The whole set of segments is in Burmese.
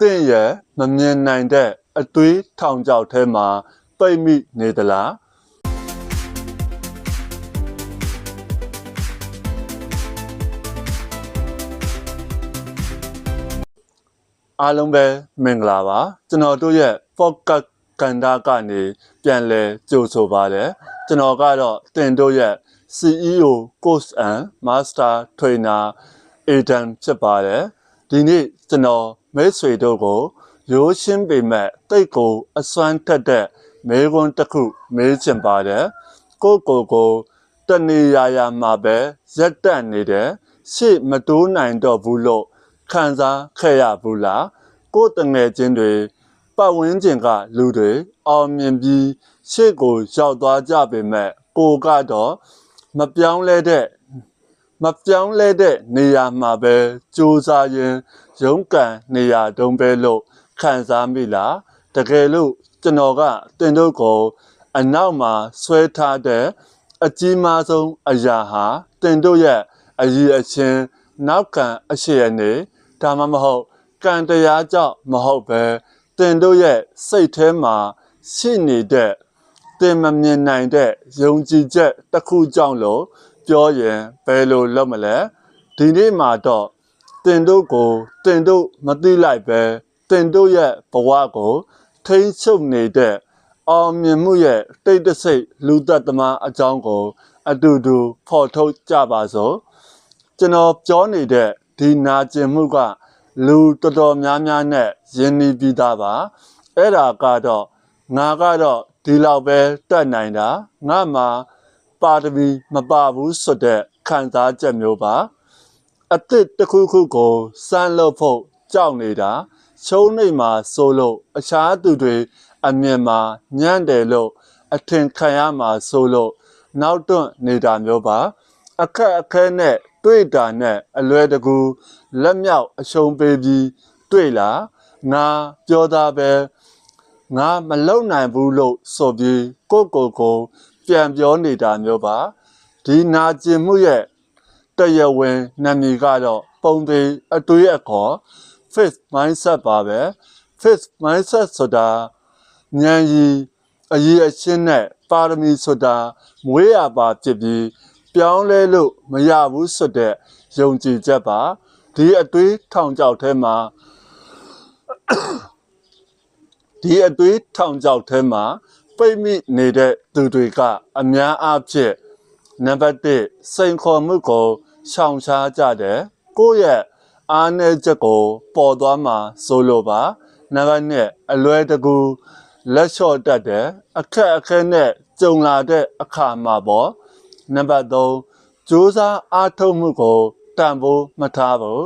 တင့်ရဲ့မမြင်နိုင်တဲ့အသွေးထောင်ချောက်ထဲမှာပိတ်မိနေသလားအားလုံးပဲမင်္ဂလာပါကျွန်တော်တို့ရဲ့ focus ကန်တာကနေပြန်လဲကြိုဆိုပါတယ်ကျွန်တော်ကတော့တင်တို့ရဲ့ CEO coach and master trainer Aden ဖြစ်ပါတယ်ဒီနေ့ကျွန်တော် မဲဆွေတို့ကိုရိုးရှင်းပေမဲ့တိတ်ကိုအစွမ်းထက်တဲ့မဲခွန်းတစ်ခုမေးချင်ပါတယ်ကိုယ့်ကိုယ်ကိုတဏှာရာမှာပဲရက်တက်နေတယ်ရှေ့မတိုးနိုင်တော့ဘူးလို့ခံစားခဲ့ရဘူးလားကိုယ်တငယ်ချင်းတွေပတ်ဝန်းကျင်ကလူတွေအောင်မြင်ပြီးရှေ့ကိုရောက်သွားကြပေမဲ့ကိုကတော့မပြောင်းလဲတဲ့မပြောင်းလဲတဲ့နေရာမှာပဲစူးစမ်းရင် ရုန်းကန်နေရာတုံးပဲလို့ခံစားမိလားတကယ်လို့ကျွန်တော်ကတင်တို့ကိုအနောက်မှာဆွဲထားတဲ့အကြီးမားဆုံးအရာဟာတင်တို့ရဲ့အည်အချင်းနောက်ကန်အရှိရနေဒါမှမဟုတ်ကံတရားကြောင့်မဟုတ်ပဲတင်တို့ရဲ့စိတ်ထဲမှာရှိနေတဲ့တင်မမြင်နိုင်တဲ့ယုံကြည်ချက်တစ်ခုကြောင့်လို့ပြောရင်ဘယ်လိုလုပ်မလဲဒီနေ့မှာတော့ တင်တို့ကိုတင်တို့မသိလိုက်ပဲတင်တို့ရဲ့ဘဝကို ထိမ့်ချုပ်နေတဲ့အောင်မြင်မှုရဲ့တိတ်တဆိတ်လူသက်သမားအကြောင်းကို အတူတူဖော်ထုတ်ကြပါစို့ကျွန်တော်ပြောနေတဲ့ဒီနာကျင်မှုက လူတော်တော်များများနဲ့ယဉ်နီးပြီးသားပါအဲ့ဒါကတော့ငါကတော့ဒီလောက်ပဲတက်နိုင်တာငါမှပါတမီမပါဘူးဆိုတဲ့ခံစားချက်မျိုးပါ အစ်စ်တစ်ခုခုကိုစမ်းလို့ဖို့ကြောက်နေတာချုံးနေမှာဆိုလို့အခြားသူတွေအမြင်မှာညံ့တယ်လို့အထင်ခံရမှာဆိုလို့နောက်တွန့်နေတာမျိုးပါ အခက်အခဲနဲ့တွေ့တာနဲ့အလွယ်တကူလက်မြောက်အရှုံးပေးပြီးတွေ့လာငါပြောသားပဲငါမလုံနိုင်ဘူးလို့ဆိုပြီးကိုယ့်ကိုယ်ကို ပြန်ပြောနေတာမျိုးပါဒီနာကျင်မှုရဲ့ တရားဝင်နာမည်ကတော့ပုံသေးအတွေးအခေါ် faith mindset ပါပဲ faith mindset ဆိုတာဉာဏ်ရည်အရေးအချင်းနဲ့ပါရမီဆိုတာမွေးရပါဖြစ်ပြီးပြောင်းလဲလို့မရဘူးဆိုတဲ့ယုံကြည်ချက်ပါဒီအတွေးထောင်ချောက်ထဲမှာဒီအတွေးထောင်ချောက်ထဲမှာပိတ်မိနေတဲ့သူတွေကအများအားဖြင့်နံပါတ်1စိန်ခေါ်မှုကို ရှောင်ရှားကြတယ်ကိုယ့်ရဲ့အားနည်းချက်ကိုပေါ်သွားမှာဆိုလိုပါနံပါတ်2အလွယ်တကူလက်လျှော့တတ်တယ်အခက်အခဲနဲ့ကြုံလာတဲ့အခါမှာပေါ့နံပါတ်3စူးစမ်းအားထုတ်မှုကိုတန်ဖိုးမထားဘူး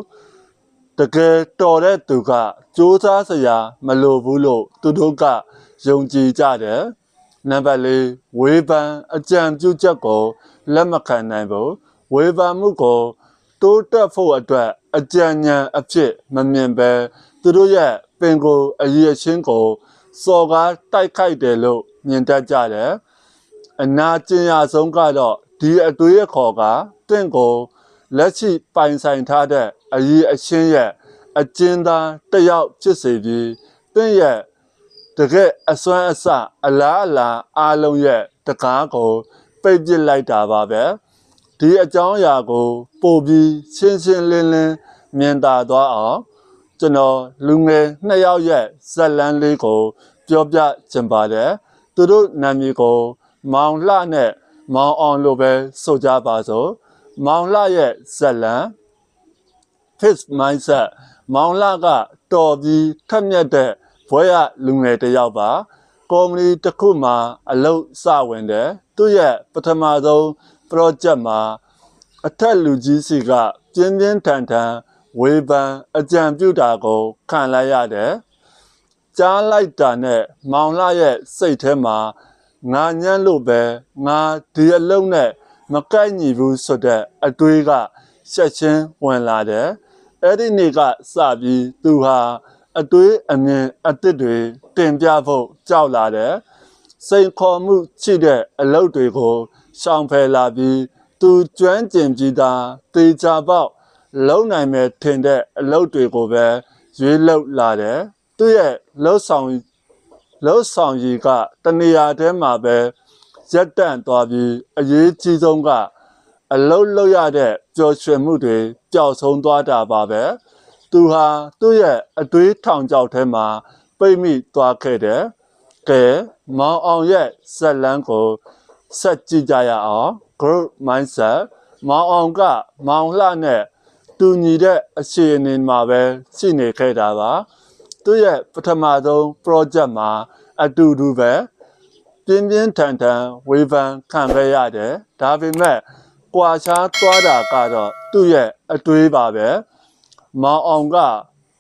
တကယ်တော်တဲ့သူကစူးစမ်းစရာမလိုဘူးလို့သူတို့ကယုံကြည်ကြတယ်နံပါတ်4ဝေဖန်အကြံပြုချက်ကိုလက်မခံနိုင်ဘူး ဝေဖန်မှုကိုတိုးတက်ဖို့အတွက်အကြံဉာဏ်အဖြစ်မမြင်ပဲသူတို့ရဲ့ပင်ကိုအရေးအချင်းကိုစော်ကားတိုက်ခိုက်တယ်လို့မြင်တတ်ကြတယ်အနာကျင်ရဆုံးကတော့ဒီအတွေးအခေါ်ကတင့်ကိုလက်ရှိပိုင်ဆိုင်ထားတဲ့အရေးအချင်းရဲ့အကျဉ်းသားတယောက်ဖြစ်စေပြီးတင့်ရဲ့တကယ်အစွမ်းအစအလားအလာအားလုံးရဲ့တကားကိုပိတ်ပစ်လိုက်တာပါပဲ ဒီအကြောင်းအရာကို ပို့ပြီးရှင်းရှင်းလင်းလင်းမြင်သာသွားအောင်ကျွန်တော်လူငယ်နှစ်ယောက်ရဲ့ဇက်လန်းလေးကို ပြောပြချင်ပါတယ်သူတို့နာမည်ကို မောင်လှနဲ့မောင်အောင်လို့ပဲဆိုကြပါစို့မောင်လှရဲ့ဇက်လန်း fixed mindset မောင်လှကတော်ပြီးထက်မြက်တဲ့ဘွဲရလူငယ်တစ်ယောက်ပါ ကော်မတီတစ်ခုမှာအလုပ်စဝင်တယ်သူ့ရဲ့ပထမဆုံး project မှာအထက်လူကြီးစီကပြင်းပြင်းထန်ထန်ဝေဖန်အကြံပြုတာကိုခံလိုက်ရတယ်ကြားလိုက်တာနဲ့မောင်လှရဲ့စိတ်ထဲမှာငါညံ့လို့ပဲငါဒီအလုံးနဲ့မကိုက်ညီဘူးဆိုတဲ့အတွေးကရှက်ချင်းဝင်လာတယ်အဲ့ဒီနေ့ကစပြီးသူဟာအတွေးအမြင်အစ်စ်တွေတင်ပြဖို့ကြောက်လာတယ်စိန်ခေါ်မှုရှိတဲ့အလုပ်တွေကို ရှောင်ဖယ်လာပြီးသူကျွမ်းကျင်ပြီးသားတေချာပေါက်လုံနိုင်မဲ့ထင်တဲ့အလုပ်တွေကိုပဲရွေးလောက်လာတယ်သူ့ရဲ့လှုပ်ဆောင်လှုပ်ဆောင်ရည်ကတနေရာထဲမှာပဲရက်တန့်သွားပြီးအရေးကြီးဆုံးကအလုတ်လောက်ရတဲ့ပျော်ရွှင်မှုတွေပျောက်ဆုံးသွားတာပါပဲသူဟာသူ့ရဲ့အတွေးထောင်ချောက်ထဲမှာပိတ်မိသွားခဲ့တယ်ကဲမောင်အောင်ရဲ့ဇက်လန်းကို ဆက်ကြည့်ကြရအောင် group mindset မောင်အောင်ကမောင်လှနဲ့တူညီတဲ့အရှိအနေမှာပဲရှိနေခဲ့တာပါသူရဲ့ပထမဆုံး project မှာ အတူတူပဲပြင်းပြင်းထန်ထန်ဝေဖန်ခံခဲ့ရတယ်ဒါပေမဲ့ကွာခြားသွားတာကတော့သူ့ရဲ့အတွေးပါပဲမောင်အောင်က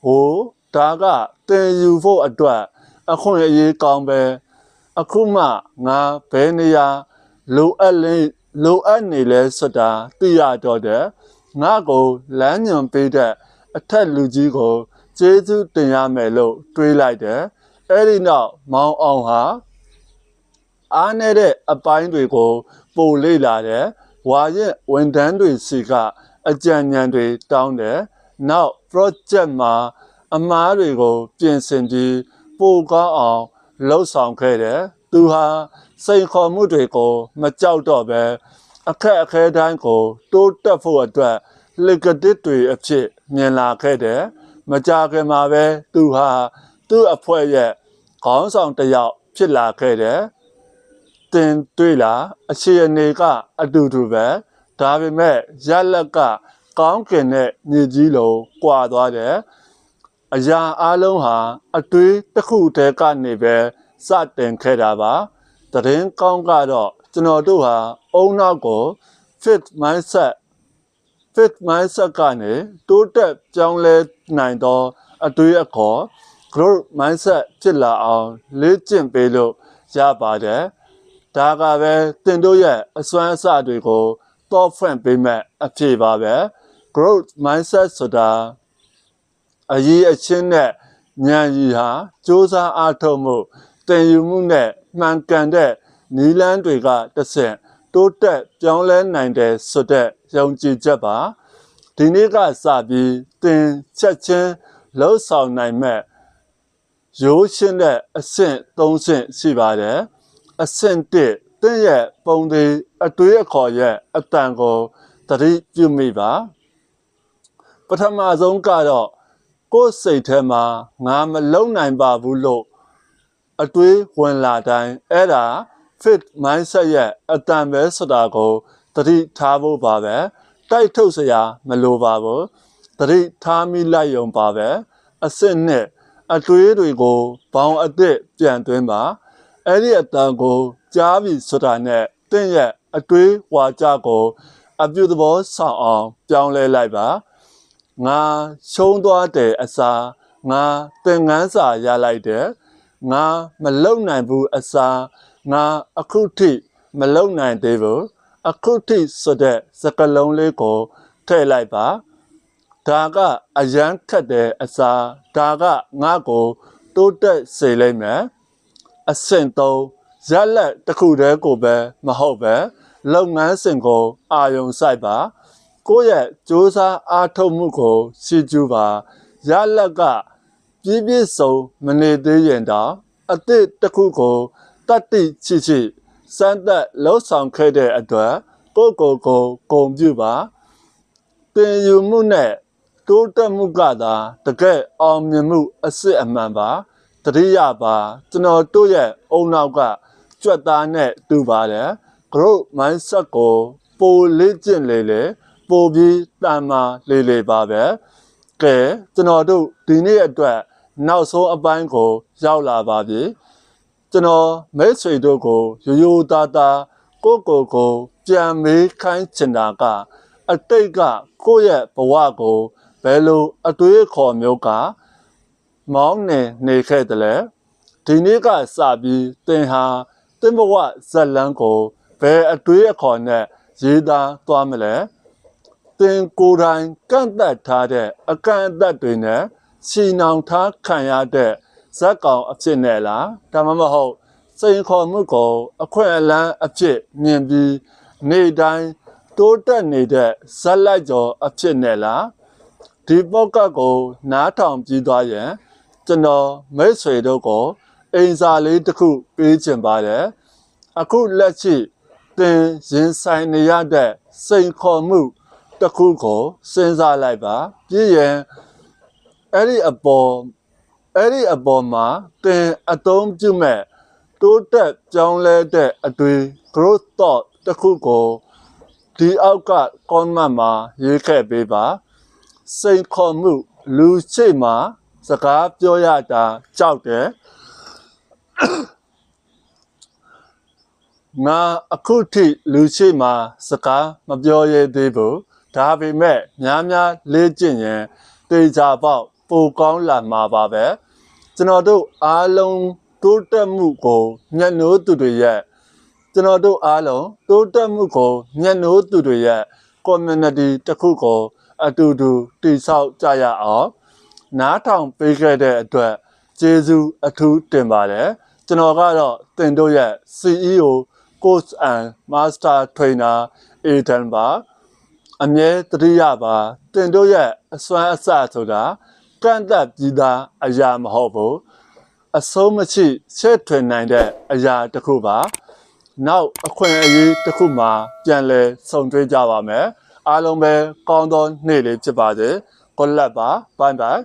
ဟိုဒါကတင်ယူဖို့အတွက် အခွင့်အရေးကောင်းပဲအခုမှငါဘယ်နေရာ လိုအပ်လင်းလိုအပ်နေလဲဆိုတာသိရတော့တယ်ငါကိုလမ်းညွန်ပေးတဲ့အထက်လူကြီးကိုကျေးဇူးတင်ရမယ်လို့တွေးလိုက်တယ်အဲ့ဒီနောက်မောင်အောင်ဟာအားနည်းတဲ့အပိုင်းတွေကိုပို့လေ့လာတယ်ဝါရဲ့ဝန်ထမ်းတွေစီကအကြံဉာဏ်တွေတောင်းတယ်နောက် project မှာအမားတွေကို ပြင်ဆင်ပြီးပိုကောင်းအောင်လှုပ်ဆောင်ခဲ့တယ်သူဟာ စိန်ခေါ်မှုတွေကိုမကြောက်တော့ပဲအခက်အခဲတိုင်းကိုတိုးတက်ဖို့အတွက်လက်ကတစ်တွေအဖြစ်မြင်လာခဲ့တယ်မကြခင်မှာပဲသူဟာသူ့အဖွဲ့ရဲ့ခေါင်းဆောင်တစ်ယောက်ဖြစ်လာခဲ့တယ်တင်တွေ့လာအခြေအနေကအတူတူပဲဒါပေမဲ့ရလက်ကကောင်းကင်တဲ့မြေကြီးလိုကွာသွားတယ်အရာအလုံးဟာအတွေးတစ်ခုတည်းကနေပဲစတင်ခဲ့တာပါ တရင်ကောင်းကတော့ကျွန်တော်တို့ဟာအုံနောက်ကို fit mindset fit mindset ကနေတိုးတက်ပြောင်းလဲနိုင်သောအတွေးအခေါ် growth mindset ဖြစ်လာအောင်လေ့ကျင့်ပေးလို့ရပါတယ်ဒါကပဲတင်တို့ရဲ့အစွမ်းအစတွေကို top friend ပေးမဲ့အဖြစ်ပါပဲ growth mindset ဆိုတာအရေးအချင်းနဲ့ဉာဏ်ရည်ဟာစ조사အားထုတ်မှု တင်ယူမှုနဲ့မှန်ကန်တဲ့နီလန်းတွေကတစ်ဆင့်တိုးတက်ပြောင်းလဲနိုင်တယ်ဆိုတဲ့ယုံကြည်ချက်ပါဒီနေ့ကစပြီးတင်ချက်ချင်းလှုပ်ဆောင်နိုင်မဲ့ရိုးရှင်းတဲ့အဆင့်၃ဆင့်ရှိပါတယ်အဆင့်၁တင်းရဲ့ပုံသေးအတွေးအခေါ်ရဲ့အတန်ကိုသတိပြုမိပါပထမဆုံးကတော့ကိုယ်စိတ်ထဲမှာငါမလုံနိုင်ပါဘူးလို့ အတွေးဝင်လာတိုင်းအဲ့ဒါ fit mindset ရဲ့အတန်ပဲဆိုတာကိုသတိထားဖို့ပါပဲတိုက်ထုတ်စရာမလိုပါဘူးသတိထားမိလိုက်ရုံပါပဲအစ်စ်နဲ့အတွေးတွေကိုဘောင်အစ်စ်ပြန်သွင်းပါအဲ့ဒီအတန်ကိုကြားပြီဆိုတာနဲ့တင့်ရဲ့အတွေးဝါကြကို အပြုသဘောဆောင်အောင် ပြောင်းလဲလိုက်ပါငါရှုံးသွားတဲ့အစားငါသင်ငန်းစာရလိုက်တယ် ငါမလုံနိုင်ဘူးအစားငါအခုထိမလုံနိုင်သေးဘူးအခုထိဆိုတဲ့စကလုံးလေးကိုထည့်လိုက်ပါဒါကအရန်ခတ်တဲ့အစားဒါကငါ့ကိုတိုးတက်စေလိမ့်မယ်အဆင့်သုံးရလက်တစ်ခုတည်းကိုပဲမဟုတ်ပဲလုပ်ငန်းစဉ်ကိုအာယုံဆိုင်ပါ ကိုယ့်ရဲ့စူးစမ်းအားထုတ်မှုကိုစီကျူပါရလက်က ပြည့်ပြည့်စုံမနေသေးရင်တော့အသစ်တစ်ခုကိုတတ်တိချီချီစမ်းသက်လှုပ်ဆောင်ခဲ့တဲ့အတွက်ကိုယ့်ကိုယ်ကိုဂုဏ်ပြုပါတင်ယူမှုနဲ့တိုးတက်မှုကသာတကယ်အောင်မြင်မှုအစစ်အမှန်ပါတတိယပါကျွန်တော်တို့ရဲ့အုံနောက်ကကြွက်သားနဲ့တူပါတယ် growth mindset ကိုပိုလေ့ကျင့်လေလေပိုပြီးတန်မာလေလေပါပဲကဲကျွန်တော်တို့ဒီနေ့အတွက် နောက်ဆုံးအပိုင်းကို ရောက်လာပါပြီကျွန်တော်မိတ်ဆွေတို့ကိုရိုးရိုးသားသားကိုကိုကိုပြန်မေးခိုင်းချင်တာကအတိတ်ကကိုယ့်ရဲ့ဘဝကိုဘယ်လိုအတွေးအခေါ်မျိုးကမောင်းနေနေခဲ့တယ်လဲဒီနေ့ကစပြီးသင်ဟာသင်ဘဝဇက်လန်းကိုဘယ်အတွေးအခေါ်နဲ့ရေးသားသွားမလဲသင်ကိုယ်တိုင်ကန့်သက်ထားတဲ့အကန့်အသတ်တွေနဲ့ စီနောင်ထားခံရတဲ့ဇက်ကောင်အဖြစ်နဲ့လားဒါမှမဟုတ်စိန်ခေါ်မှုကိုအခွင့်အလမ်းအဖြစ်မြင်ပြီးနေတိုင်းတိုးတက်နေတဲ့ဇက်လိုက်ကျော်အဖြစ်နဲ့လားဒဒီပေါ့ကတ်ကိုနားထောင်ပြီးသွားရင်ကျွန်တော်မိတ်ဆွေတို့ကိုအိမ်စာလေးတစ်ခုပေးချင်ပါတယ်အခုလက်ရှိသင်ရင်ဆိုင်နေရတဲ့စိန်ခေါ်မှုတစ်ခုကိုစဉ်းစားလိုက်ပါ ပြီးရင် အဲ့ဒီအပေါ်အဲ့ဒီအပေါ်မှာသင်အသုံးပြုမဲ့တိုးတက်ကြောင်းလဲတဲ့အတွေ့ growth thought တစ်ခုကိုဒီအောက်က comment မှာရေးခဲ့ပေးပါစိန်ခေါ်မှုလူရှိမှစကားပြောရတာကြောက်တယ်ငါအခုထိလူရှိမှစကားမပြောရသေးဘူးဒါပေမဲ့များများလေးကျင့်ရင်တေချာပေါက် ပိုကောင်းလာမှာပါပဲကျွန်တော်တို့အားလုံးတိုးတက်မှုကိုညှဉ်းနှိုးသူတွေရဲ့ကျွန်တော်တို့အားလုံးတိုးတက်မှုကိုညှဉ်းနှိုးသူတွေရဲ့ community တစ်ခုကိုအတူတူတည်ဆောက်ကြရအောင်နားထောင်ပေးခဲ့တဲ့အတွက်ကျေးဇူးအထူးတင်ပါတယ်ကျွန်တော်ကတော့တင်တို့ရဲ့ CEO Coach and Master Trainer Ethan ပါအမြဲတတိယပါတင်တို့ရဲ့အစွမ်းအစဆိုတာ ကန့်သက်ပြီးသားအရာမဟုတ်ဘူးအဆုံးမရှိဆက်ထွင်နိုင်တဲ့အရာတစ်ခုပါနောက်အခွင့်အရေးတစ်ခုမှာပြန်လဲဆုံတွေ့ကြပါမယ်အားလုံးပဲကောင်းသောနေ့လေးဖြစ်ပါစေကိုလက်ပါဘိုင်ဘိုင်